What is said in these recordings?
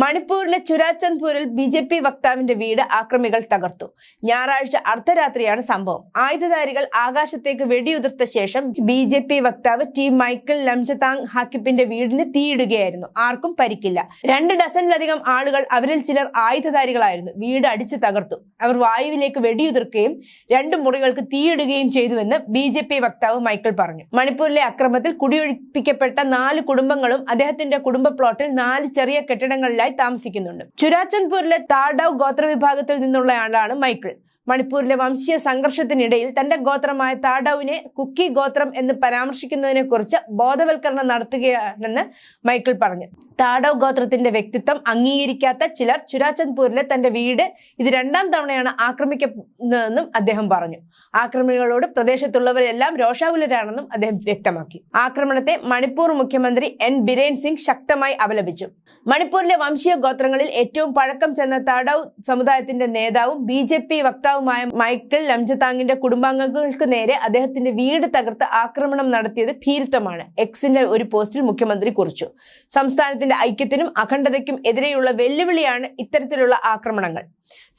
മണിപ്പൂരിലെ ചുരാചന്ദ്പൂരിൽ B J P വക്താവിന്റെ വീട് ആക്രമികൾ തകർത്തു. ഞായറാഴ്ച അർദ്ധരാത്രിയാണ് സംഭവം. ആയുധധാരികൾ ആകാശത്തേക്ക് വെടിയുതിർത്ത ശേഷം ബി ജെ പി വക്താവ് ടി മൈക്കിൾ ലംജതാങ് ഹാക്കിപ്പിന്റെ വീടിന് തീയിടുകയായിരുന്നു. ആർക്കും പരിക്കില്ല. രണ്ട് ഡസനിലധികം ആളുകൾ അവരിൽ ചിലർ ആയുധധാരികളായിരുന്നു. വീട് അടിച്ചു തകർത്തു. അവർ വായുവിലേക്ക് വെടിയുതിർക്കുകയും രണ്ട് മുറികൾക്ക് തീയിടുകയും ചെയ്തുവെന്ന് ബി ജെ പി വക്താവ് മൈക്കിൾ പറഞ്ഞു. മണിപ്പൂരിലെ അക്രമത്തിൽ കുടിയൊഴിപ്പിക്കപ്പെട്ട നാല് കുടുംബങ്ങളും അദ്ദേഹത്തിന്റെ കുടുംബ പ്ലോട്ടിൽ നാല് ചെറിയ കെട്ടിടങ്ങളിലായി താമസിക്കുന്നുണ്ട്. ചുരാചന്ദ്പൂരിലെ താഡവ് ഗോത്രവിഭാഗത്തിൽ നിന്നുള്ളയാളാണ് മൈക്കിൾ. മണിപ്പൂരിലെ വംശീയ സംഘർഷത്തിനിടയിൽ തന്റെ ഗോത്രമായ താഡൌവിനെ കുക്കി ഗോത്രം എന്ന് പരാമർശിക്കുന്നതിനെ കുറിച്ച് ബോധവൽക്കരണം നടത്തുകയാണെന്ന് മൈക്കിൾ പറഞ്ഞു. താഡൌ ഗോത്രത്തിന്റെ വ്യക്തിത്വം അംഗീകരിക്കാത്ത ചിലർ ചുരാചന്ദ്പൂരിലെ തന്റെ വീട് ഇത് രണ്ടാം തവണയാണ് ആക്രമിക്കുന്നതെന്നും അദ്ദേഹം പറഞ്ഞു. ആക്രമികളോട് പ്രദേശത്തുള്ളവരെല്ലാം രോഷാകുലരാണെന്നും അദ്ദേഹം വ്യക്തമാക്കി. ആക്രമണത്തെ മണിപ്പൂർ മുഖ്യമന്ത്രി എൻ ബിരേൻ സിംഗ് ശക്തമായി അപലപിച്ചു. മണിപ്പൂരിലെ വംശീയ ഗോത്രങ്ങളിൽ ഏറ്റവും പഴക്കം ചെന്ന താഡൌ സമുദായത്തിന്റെ നേതാവും ബി ജെ പി വക്താവുമായ മൈക്കിൾ ലംജതാങ്ങിന്റെ കുടുംബാംഗങ്ങൾക്ക് നേരെ അദ്ദേഹത്തിന്റെ വീട് തകർത്ത് ആക്രമണം നടത്തിയത് ഭീരുത്വമാണ്. എക്സിന്റെ ഒരു പോസ്റ്റിൽ മുഖ്യമന്ത്രി കുറിച്ചു. സംസ്ഥാനത്തിന്റെ ഐക്യത്തിനും അഖണ്ഡതയ്ക്കും എതിരെയുള്ള വെല്ലുവിളിയാണ് ഇത്തരത്തിലുള്ള ആക്രമണങ്ങൾ.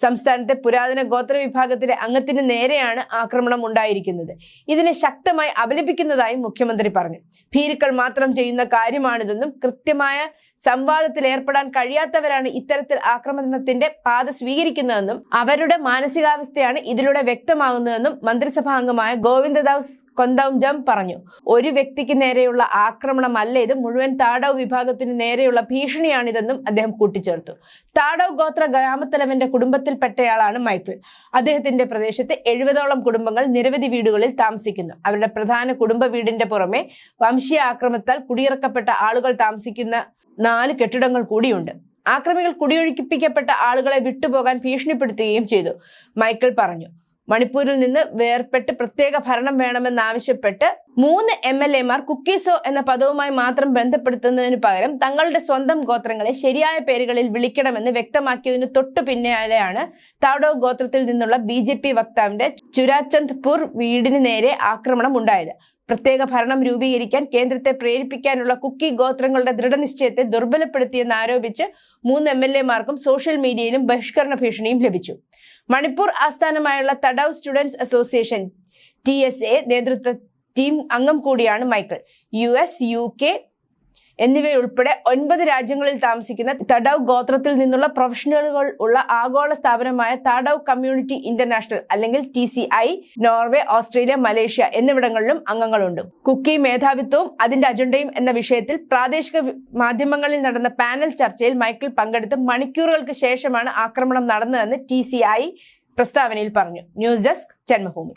സംസ്ഥാനത്തെ പുരാതന ഗോത്ര വിഭാഗത്തിലെ അംഗത്തിന് നേരെയാണ് ആക്രമണം ഉണ്ടായിരിക്കുന്നത്. ഇതിനെ ശക്തമായി അപലപിക്കുന്നതായും മുഖ്യമന്ത്രി പറഞ്ഞു. ഭീരുക്കൾ മാത്രം ചെയ്യുന്ന കാര്യമാണിതെന്നും കൃത്യമായ സംവാദത്തിൽ ഏർപ്പെടാൻ കഴിയാത്തവരാണ് ഇത്തരത്തിൽ ആക്രമണത്തിന്റെ പാത സ്വീകരിക്കുന്നതെന്നും അവരുടെ മാനസികാവസ്ഥയാണ് ഇതിലൂടെ വ്യക്തമാകുന്നതെന്നും മന്ത്രിസഭാ അംഗമായ ഗോവിന്ദദാസ് കൊന്തൗജം പറഞ്ഞു. ഒരു വ്യക്തിക്ക് നേരെയുള്ള ആക്രമണമല്ല ഇത്. മുഴുവൻ താടവ് വിഭാഗത്തിന് നേരെയുള്ള ഭീഷണിയാണിതെന്നും അദ്ദേഹം കൂട്ടിച്ചേർത്തു. താടവ് ഗോത്ര ഗ്രാമത്തലവന്റെ കുടുംബത്തിൽപ്പെട്ടയാളാണ് മൈക്കിൾ. അദ്ദേഹത്തിന്റെ പ്രദേശത്ത് എഴുപതോളം കുടുംബങ്ങൾ നിരവധി വീടുകളിൽ താമസിക്കുന്നു. അവരുടെ പ്രധാന കുടുംബ വീടിന്റെ പുറമെ വംശീയ ആക്രമണത്താൽ കുടിയിറക്കപ്പെട്ട ആളുകൾ താമസിക്കുന്ന നാല് കെട്ടിടങ്ങൾ കൂടിയുണ്ട്. ആക്രമികൾ കുടിയൊഴിപ്പിക്കപ്പെട്ട ആളുകളെ വിട്ടുപോകാൻ ഭീഷണിപ്പെടുത്തുകയും ചെയ്തു. മൈക്കിൾ പറഞ്ഞു മണിപ്പൂരിൽ നിന്ന് വേർപെട്ട് പ്രത്യേക ഭരണം വേണമെന്നാവശ്യപ്പെട്ട് മൂന്ന് എം എൽ എമാർ കുക്കീസോ എന്ന പദവുമായി മാത്രം ബന്ധപ്പെടുത്തുന്നതിന് പകരം തങ്ങളുടെ സ്വന്തം ഗോത്രങ്ങളെ ശരിയായ പേരുകളിൽ വിളിക്കണമെന്ന് വ്യക്തമാക്കിയതിന് തൊട്ടു പിന്നാലെയാണ് താഡോ ഗോത്രത്തിൽ നിന്നുള്ള ബി ജെ പി വക്താവിന്റെ ചുരാചന്ദ്പൂർ വീടിന് നേരെ ആക്രമണം ഉണ്ടായത് പ്രത്യേക ഭരണം രൂപീകരിക്കാൻ കേന്ദ്രത്തെ പ്രേരിപ്പിക്കാനുള്ള കുക്കി ഗോത്രങ്ങളുടെ ദൃഢനിശ്ചയത്തെ ദുർബലപ്പെടുത്തിയെന്ന് ആരോപിച്ച് മൂന്ന് എം എൽ എമാർക്കും സോഷ്യൽ മീഡിയയിലും ബഹിഷ്കരണ ഭീഷണിയും ലഭിച്ചു. മണിപ്പൂർ ആസ്ഥാനമായുള്ള Thadou students association T S A നേതൃത്വ ടീം അംഗം കൂടിയാണ് Michael. U S U K എന്നിവയുൾപ്പെടെ ഒൻപത് രാജ്യങ്ങളിൽ താമസിക്കുന്ന തടവ് ഗോത്രത്തിൽ നിന്നുള്ള പ്രൊഫഷണലുകൾ ഉള്ള ആഗോള സ്ഥാപനമായ തടവ് കമ്മ്യൂണിറ്റി ഇന്റർനാഷണൽ അല്ലെങ്കിൽ T C I Norway Australia Malaysia എന്നിവിടങ്ങളിലും അംഗങ്ങളുണ്ട്. കുക്കി മേധാവിത്വവും അതിന്റെ അജണ്ടയും എന്ന വിഷയത്തിൽ പ്രാദേശിക മാധ്യമങ്ങളിൽ നടന്ന പാനൽ ചർച്ചയിൽ മൈക്കിൾ പങ്കെടുത്ത് മണിക്കൂറുകൾക്ക് ശേഷമാണ് ആക്രമണം നടന്നതെന്ന് ടി പ്രസ്താവനയിൽ പറഞ്ഞു. News desk Janmabhumi